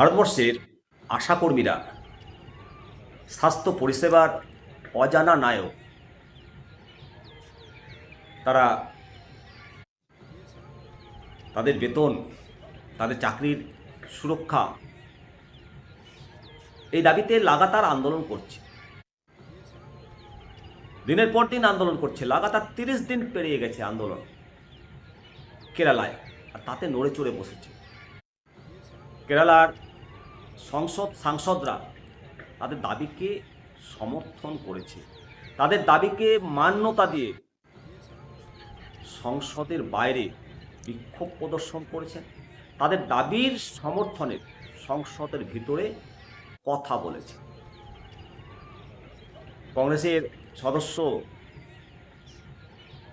ভারতবর্ষের আশাকর্মীরা, স্বাস্থ্য পরিষেবার অজানা নায়ক, তারা তাদের বেতন, তাদের চাকরির সুরক্ষা এই দাবিতে লাগাতার আন্দোলন করছে। দিনের পর দিন আন্দোলন করছে। লাগাতার তিরিশ দিন পেরিয়ে গেছে আন্দোলন কেরালায়, আর তাতে নড়ে চড়ে বসেছে। কেরালার সংসদ সাংসদরা তাদের দাবিকে সমর্থন করেছে। তাদের দাবিকে মান্যতা দিয়ে সংসদের বাইরে বিক্ষোভ প্রদর্শন করেছেন। তাদের দাবির সমর্থনে সংসদের ভিতরে কথা বলেছে। কংগ্রেসের সদস্য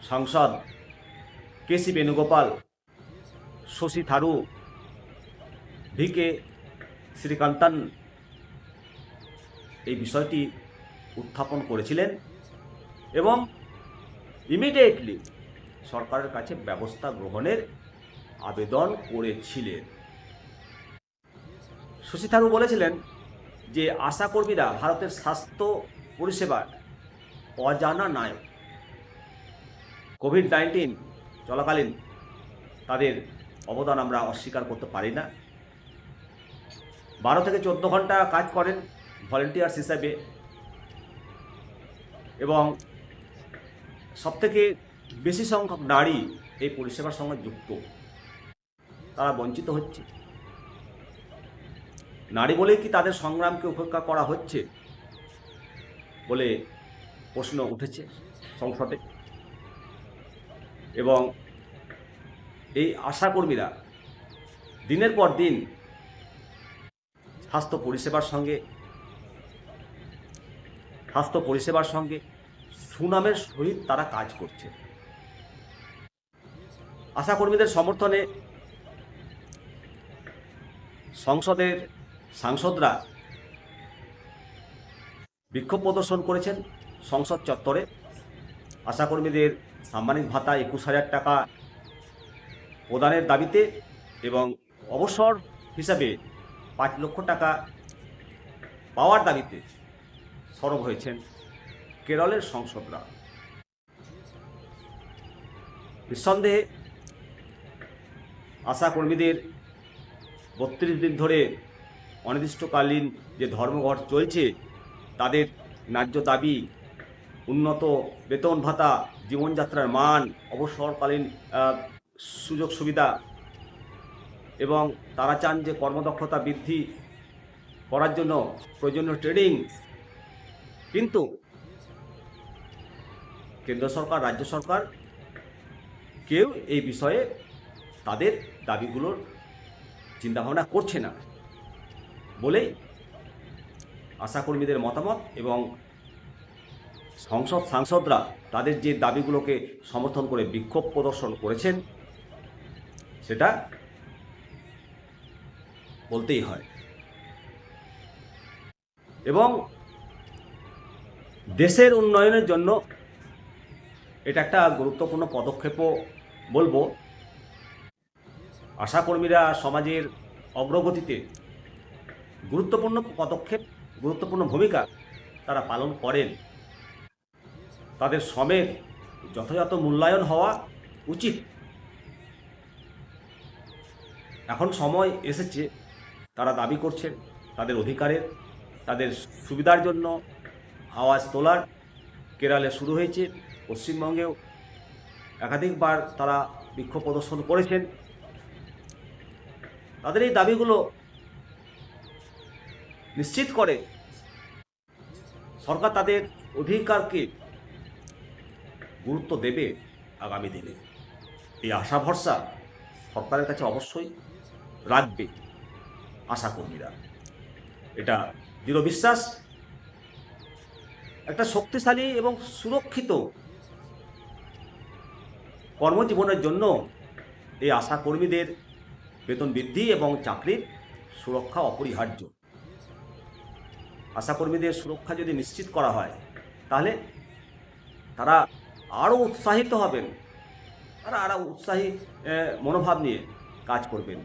সাংসদ K C Venugopal, Shashi Tharoor V K Sreekandan এই বিষয়টি উত্থাপন করেছিলেন এবং ইমিডিয়েটলি সরকারের কাছে ব্যবস্থা গ্রহণের আবেদন করেছিলেন। শশী থারু বলেছিলেন যে আশাকর্মীরা ভারতের স্বাস্থ্য পরিষেবার অজানা নায়ক কোভিড নাইন্টিন চলাকালীন তাদের অবদান আমরা অস্বীকার করতে পারি না। বারো থেকে চোদ্দ ঘণ্টা কাজ করেন ভলেন্টিয়ার্স হিসাবে। এবং সবথেকে বেশি সংখ্যক নারী এই পরিষেবার সঙ্গে যুক্ত। তারা বঞ্চিত হচ্ছে। নারী বলেই কি তাদের সংগ্রামকে উপেক্ষা করা হচ্ছে বলে প্রশ্ন উঠেছে সংসদে। এবং এই আশাকর্মীরা দিনের পর দিন স্বাস্থ্য পরিষেবার সঙ্গে, স্বাস্থ্য পরিষেবার সঙ্গে সুনামের সহিত তারা কাজ করছে। আশাকর্মীদের সমর্থনে সংসদের সাংসদরা বিক্ষোভ প্রদর্শন করেছেন সংসদ চত্বরে। আশাকর্মীদের সাম্মানিক ভাতা একুশ হাজার টাকা প্রদানের দাবিতে এবং অবসর হিসাবে পাঁচ লক্ষ টাকা পাওয়ার দাবিতে সরব হয়েছেন কেরলের সংসদরা। নিঃসন্দেহে আশাকর্মীদের বত্রিশ দিন ধরে অনির্দিষ্টকালীন যে ধর্মঘট চলছে, তাদের ন্যায্য দাবি, উন্নত বেতন ভাতা, জীবনযাত্রার মান, অবসরকালীন সুযোগ সুবিধা এবং তারা চান যে কর্মদক্ষতা বৃদ্ধি করার জন্য প্রয়োজনীয় ট্রেনিং। কিন্তু কেন্দ্র সরকার, রাজ্য সরকার কেউ এই বিষয়ে তাদের দাবিগুলোর চিন্তাভাবনা করছে না বলেই আশাকর্মীদের মতামত এবং সংসদ সাংসদরা তাদের যে দাবিগুলোকে সমর্থন করে বিক্ষোভ প্রদর্শন করেছেন, সেটা বলতেই হয়। এবং দেশের উন্নয়নের জন্য এটা একটা গুরুত্বপূর্ণ পদক্ষেপও বলব। আশাকর্মীরা সমাজের অগ্রগতিতে গুরুত্বপূর্ণ পদক্ষেপ, গুরুত্বপূর্ণ ভূমিকা তারা পালন করেন। তাদের শ্রমের যথাযথ মূল্যায়ন হওয়া উচিত। এখন সময় এসেছে তারা দাবি করছেন তাদের অধিকারের, তাদের সুবিধার জন্য আওয়াজ তোলার কেরালে শুরু হয়েছে। পশ্চিমবঙ্গেও একাধিকবার তারা বিক্ষোভ প্রদর্শন করেছেন। তাদের এই দাবিগুলো নিশ্চিত করে সরকার তাদের অধিকারকে গুরুত্ব দেবে আগামী দিনে। এই আশা ভরসা সরকারের কাছে অবশ্যই রাখবে। আশাকর্মীরা। এটা দৃঢ় বিশ্বাস, একটা শক্তিশালী এবং সুরক্ষিত কর্মজীবনের জন্য এই আশাকর্মীদের বেতন বৃদ্ধি এবং চাকরির সুরক্ষা অপরিহার্য। আশাকর্মীদের সুরক্ষা যদি নিশ্চিত করা হয়, তাহলে তারা আরও উৎসাহিত হবেন। তারা আরও উৎসাহী মনোভাব নিয়ে কাজ করবেন।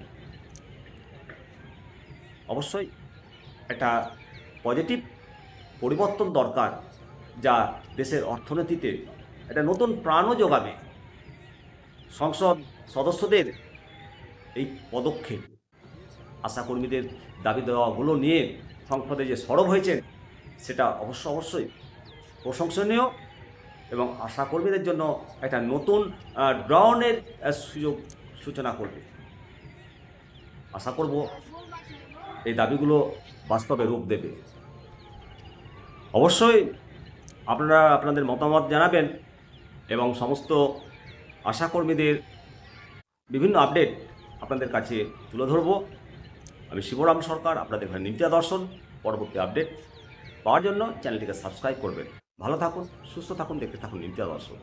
অবশ্যই একটা পজিটিভ পরিবর্তন দরকার যা দেশের অর্থনীতিতে একটা নতুন প্রাণও যোগাবে। সংসদ সদস্যদের এই পদক্ষেপ। আশাকর্মীদের দাবি দেওয়াগুলো নিয়ে সংসদে যে সরব হয়েছেন, সেটা অবশ্য অবশ্যই প্রশংসনীয় এবং আশাকর্মীদের জন্য একটা নতুন ড্রনের সুযোগ সূচনা করবে। আশা করব এই দাবিগুলো বাস্তবে রূপ দেবে। অবশ্যই আপনারা আপনাদের মতামত জানাবেন এবং সমস্ত আশাকর্মীদের বিভিন্ন আপডেট আপনাদের কাছে তুলে ধরব। আমি শিবরাম সরকার, আপনাদের এখানে নিত্যা দর্শন, পরবর্তী আপডেট পাওয়ার জন্য চ্যানেলটিকে সাবস্ক্রাইব করবেন। ভালো থাকুন, সুস্থ থাকুন, দেখতে থাকুন নিত্যা দর্শন।